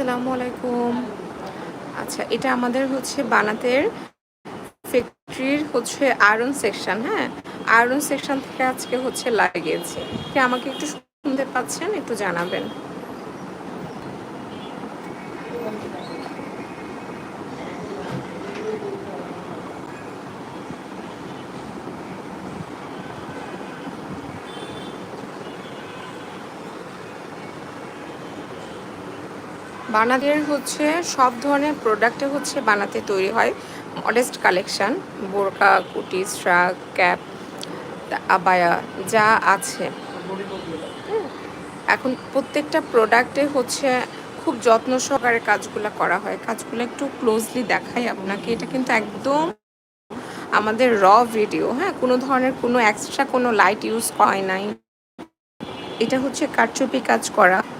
আসসালামু আলাইকুম। আচ্ছা এটা আমাদের হচ্ছে বানাতের ফ্যাক্টরির হচ্ছে আয়রন সেকশন হ্যাঁ? আয়রন সেকশন থেকে আজকে হচ্ছে লাগিয়েছে। আমাকে একটু শুনতে পাচ্ছেন, একটু জানাবেন। বানাদের হচ্ছে সব ধরনের প্রোডাক্টে হচ্ছে বানাতে তৈরি হয়। মডেস্ট কালেকশান বোরকা, কুটি স্ট্রাক ক্যাপ আবায়া যা আছে। এখন প্রত্যেকটা প্রোডাক্টে হচ্ছে খুব যত্ন সহকারে কাজগুলো করা হয়। কাজগুলো একটু ক্লোজলি দেখাই আপনাকে। এটা কিন্তু একদম আমাদের র ভিডিও হ্যাঁ? কোনো ধরনের কোনো এক্সট্রা কোনো লাইট ইউজ হয় নাই। এটা হচ্ছে কারচুপি কাজ করা।